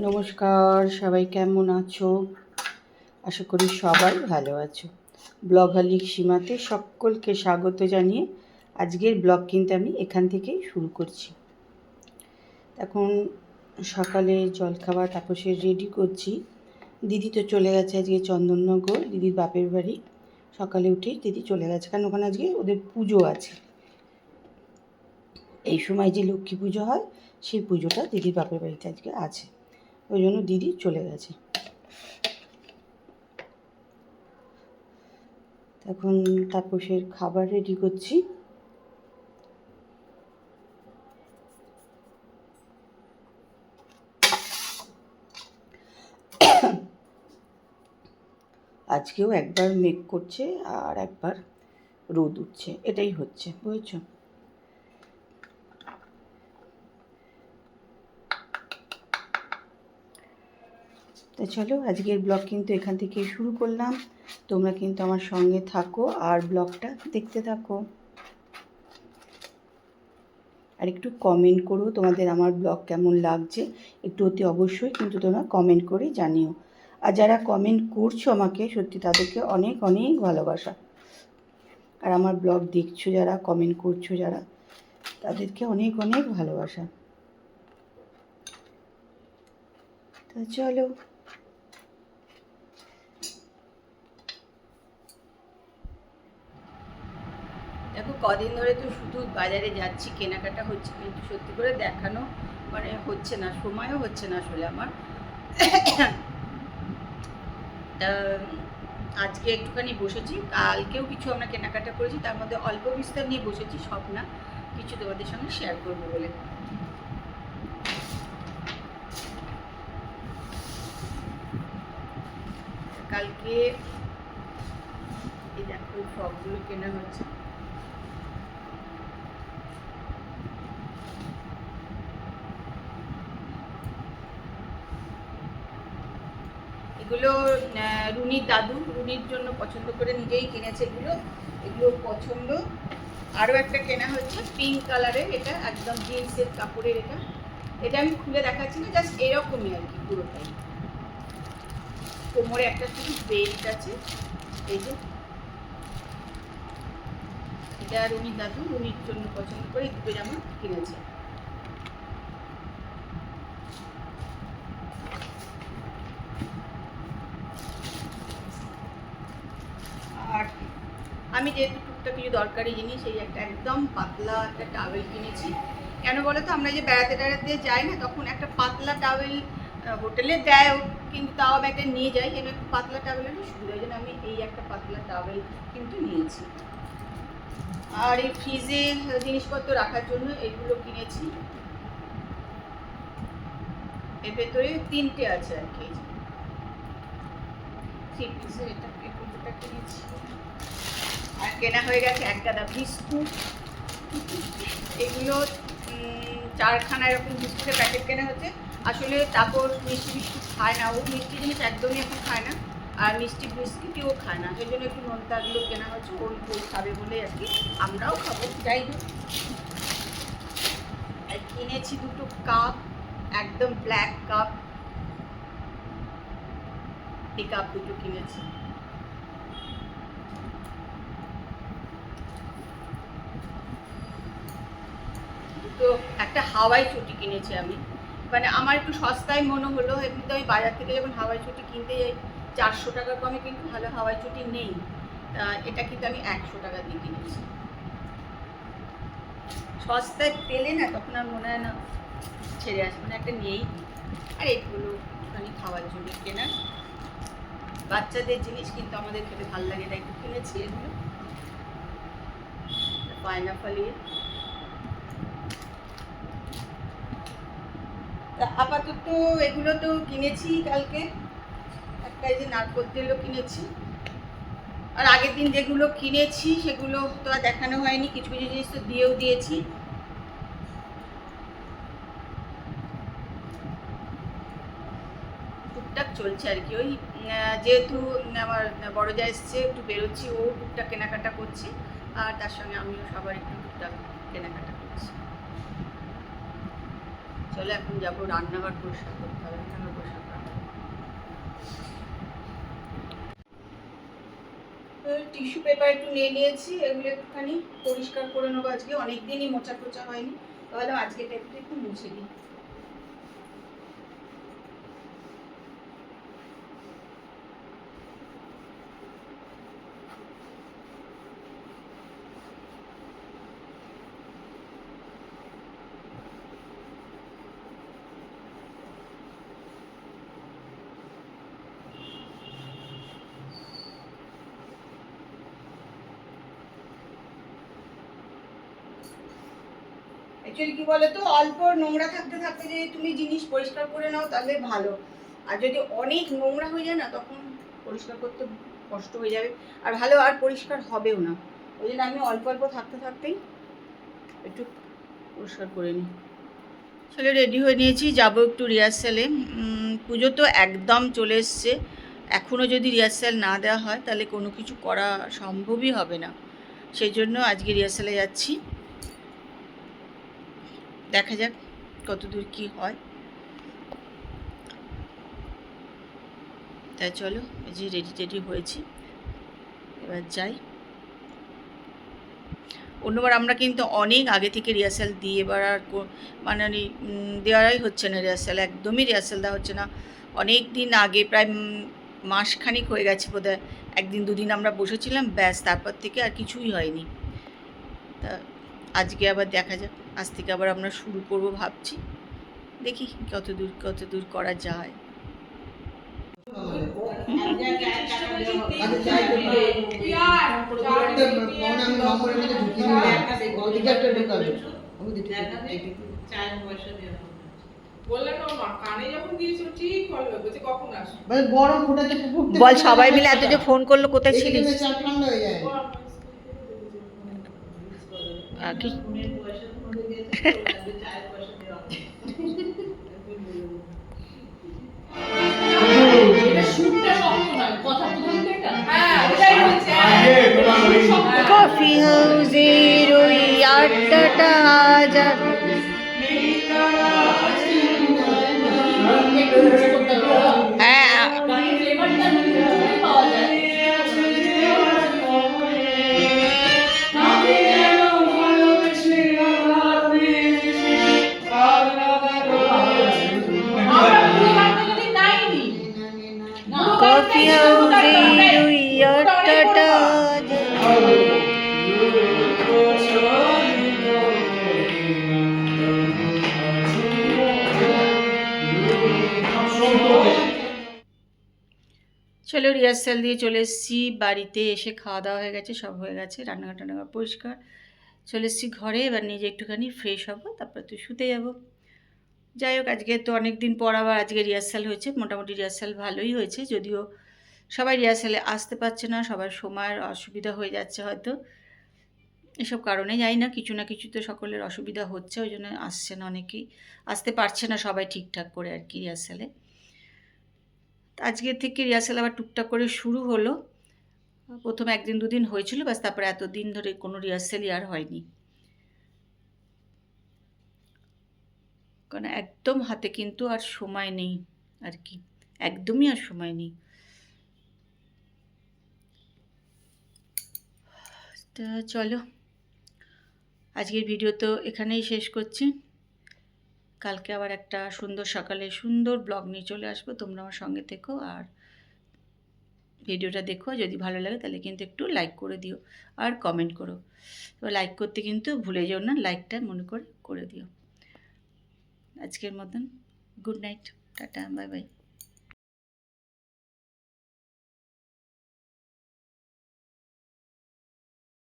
নমস্কার, সবাই কেমন আছো? আশা করি সবাই ভালো আছো। ব্লগ ব্লগালিক সীমাতে সকলকে স্বাগত জানিয়ে আজকের ব্লগ কিন্তু আমি এখান থেকেই শুরু করছি। এখন সকালে জলখাবার তাপসের রেডি করছি। দিদি তো চলে গেছে আজকে চন্দননগর, দিদির বাপের বাড়ি। সকালে উঠেই দিদি চলে গেছে, কারণ ওখানে আজকে ওদের পুজো আছে। এই সময় যে লক্ষ্মী পুজো হয়, সেই পুজোটা দিদির বাপের বাড়িতে আজকে আছে। ওই জন্য দিদি চলে গেছে। এখন তাপসের খাবার রেডি করছি। আজকেও একবার মেঘ করছে আর একবার রোদ উঠছে। এটাই হচ্ছে, বুঝেছ? তো চলো, আজকের ব্লগ কিন্তু এখান থেকে শুরু করলাম। তোমরা কিন্তু আমার সঙ্গে থাকো আর ব্লগটা দেখতে থাকো। আর একটু কমেন্ট করো তোমাদের আমার ব্লগ কেমন লাগছে। একটু অতি অবশ্যই কিন্তু তোমরা কমেন্ট করে জানিও। আর যারা কমেন্ট করছ আমাকে, সত্যি তাদেরকে অনেক অনেক ভালোবাসা। আর আমার ব্লগ দেখছ যারা কমেন্ট করছ যারা, তাদেরকে অনেক অনেক ভালোবাসা। তো চলো দেখো কদিন ধরে তো শুধু বাজারে যাচ্ছি, কেনাকাটা হচ্ছে, কিন্তু সত্যি করে দেখানো মানে হচ্ছে না, সময়ও হচ্ছে না আসলে আমার। আজকে একটুখানি বসেছি, কালকেও কিছু আমরা কেনাকাটা করেছি, তার মধ্যে অল্প বিস্তার নিয়ে বসেছি, সব না, কিছু তোমাদের সঙ্গে শেয়ার করব বলে। কালকে এই দেখো ফ্রকগুলো কেনা হচ্ছে। এগুলো রুনির দাদু, রুনির জন্য পছন্দ করে নিজেই কিনেছে এগুলো। এগুলো পছন্দ। আরও একটা কেনা হচ্ছে পিঙ্ক কালারের এটা একদম জিন্সের কাপড়ের এটা। এটা আমি খুলে দেখাচ্ছি না জাস্ট এরকমই আর কি পুরোটাই। কোমরে একটা শুধু বেল্ট আছে, এই যে। এটা রুনির দাদু, রুনির জন্য পছন্দ করে দুটো জামা কিনেছে আর আমি যেহেতু টুকটাক কিছু দরকারি জিনিস, এই একটা একদম পাতলা একটা টাওয়েল কিনেছি। কেন বলো তো? আমরা যে বেড়াতে টেড়াতে যাই না, তখন একটা পাতলা টাওয়েল হোটেলে দেয় কিন্তু তাও আমি একটা নিয়ে যাই। যেন একটু পাতলা টাওয়েলের সুবিধা ওই জন্য আমি এই একটা পাতলা টাওয়েল কিন্তু নিয়েছি। আর এই ফ্রিজে জিনিসপত্র রাখার জন্য এগুলো কিনেছি। এর ভেতরে তিনটে আছে আর কি থ্রি পিসের এটা কিনেছি। আর কেনা হয়ে গেছে এক গাদা বিস্কুট। এগুলো চারখানা এরকম বিস্কুটের প্যাকেট কেনা হচ্ছে। আসলে তারপর মিষ্টি বিস্কুট খায় না। ও মিষ্টি জিনিস একদমই এখন খায় না। আর মিষ্টি বিস্কুটও খায় না। সেই জন্য একটু নোনতাগুলো কেনা হচ্ছে। ওই ওই খাবে বলে আর কি আমরাও খাব, যাই হোক। আর কিনেছি দুটো কাপ, একদম ব্ল্যাক কাপ এই কাপ দুটো কিনেছি। একটা হাওয়াই চটি কিনেছি আমি। মানে আমার একটু সস্তায় মনে হলো, এমনিতে আমি বাজার থেকে যখন হাওয়াই চটি কিনতে যাই, চারশো টাকা কমে কিন্তু ভালো হাওয়াই চটি নেই। এটা কিন্তু আমি একশো টাকা দিয়ে কিনেছি। সস্তায় পেলে না, তখন আর মনে হয় না ছেড়ে আসবে না একটা নিয়েই নিই। আর এইগুলো একটুখানি খাওয়ার জন্য কেনা। বাচ্চাদের জিনিস কিন্তু আমাদের খেতে ভালো লাগে তাই একটু কিনেছি এগুলো। পাইনাপল ইয়ে তা আপাতত এগুলো তো কিনেছি কালকে। একটা এই যে নারকোল তেলও কিনেছি। আর আগের দিন যেগুলো কিনেছি সেগুলো তো আর দেখানো হয়নি, কিছু কিছু জিনিস তো দিয়েও দিয়েছি। টুকটাক চলছে আর কি। ওই যেহেতু আমার বড় যা এসছে, একটু বেরোচ্ছি, ও টুকটাক কেনাকাটা করছে, আর তার সঙ্গে আমিও সবার একটু টুকটাক কেনাকাটা করছি। চলো এখন যাব রান্নাঘর পরিষ্কার করতে হবে পরিষ্কার করা। টিস্যু পেপার একটু নিয়ে নিয়েছি, এগুলো একটুখানি পরিষ্কার করে নেব আজকে। অনেকদিনই মোচা টোচা হয়নি। তাহলে আজকে টাইপটা একটু মুছে দিই। অ্যাকচুয়ালি কি বলো তো অল্প নোংরা থাকতে থাকতে যদি তুমি জিনিস পরিষ্কার করে নাও তাহলে ভালো। আর যদি অনেক নোংরা হয়ে যায় না, তখন পরিষ্কার করতে কষ্ট হয়ে যাবে। আর ভালো আর পরিষ্কার হবেও না। ওই জন্য আমি অল্প অল্প থাকতে থাকতেই একটু পরিষ্কার করে নিই। চলে রেডি হয়ে নিয়েছি। যাব একটু রিহার্সালে পুজো তো একদম চলে এসছে। এখনও যদি রিহার্সাল না দেওয়া হয়, তাহলে কোনো কিছু করা সম্ভবই হবে না। সেই জন্য আজকে রিহার্সালে যাচ্ছি। দেখা যাক কতদূর কি হয়। তাই চলো, এই যে রেডি টেডি হয়েছি। এবার যাই। অন্যবার আমরা কিন্তু অনেক আগে থেকে রিহার্সাল দিই এবার আর মানে দেওয়ারাই হচ্ছে না রিহার্সাল একদমই রিহার্সাল দেওয়া হচ্ছে না। অনেক দিন আগে, প্রায় মাসখানিক হয়ে গেছে বোধহয়। একদিন দুদিন আমরা বসেছিলাম, ব্যাস তারপর থেকে আর কিছুই হয়নি। তা আজকে আবার দেখা যাক। আজ থেকে আবার আমরা শুরু করব ভাবছি। দেখি কত দূর কত দূর করা যায়। বল সবাই মিলে এত যে ফোন করল কোথায় ছিলিস? কি? কফি হাউজের ওই আড্ডাটা আজ চলো রিহার্সাল দিয়ে চলে এসেছি, বাড়িতে এসে খাওয়া দাওয়া হয়ে গেছে, সব হয়ে গেছে, রান্নাঘর টান্নাঘর পরিষ্কার। চলে এসেছি ঘরে, এবার নিজে একটুখানি ফ্রেশ হব, তারপরে তো শুতে যাব। যাই হোক, আজকে তো অনেক দিন পর আবার আজকে রিহার্সাল হয়েছে, মোটামুটি রিহার্সাল ভালোই হয়েছে, যদিও সবাই রিহার্সালে আসতে পারছে না, সবার সময়ের অসুবিধা হয়ে যাচ্ছে হয়তো। এসব কারণে যাই না, কিছু না কিছু তো সকলের অসুবিধা হচ্ছে, ওই জন্য আসছে না অনেকেই। আসতে পারছে না সবাই ঠিকঠাক করে আর কি রিহার্সালে আজকে থেকে রিহার্সাল আবার টুকটাক করে শুরু হলো। প্রথম একদিন, দুদিন হয়েছিল বাস তারপরে এতদিন ধরে কোনো রিহার্সালই আর হয়নি। কারণ একদম হাতে কিন্তু আর সময় নেই আর কি। একদমই আর সময় নেই। তা চলো, আজকের ভিডিও তো এখানেই শেষ করছি। কালকে আবার একটা সুন্দর সকালে সুন্দর ব্লগ নিয়ে চলে আসব, তোমরা আমার সঙ্গে থেকো আর ভিডিওটা দেখো, যদি ভালো লাগে তাহলে কিন্তু একটু লাইক করে দিও আর কমেন্ট করো। এবার লাইক করতে কিন্তু ভুলে যেও না লাইকটা মনে করে করে দিও। আজকের মতন good night tata bye bye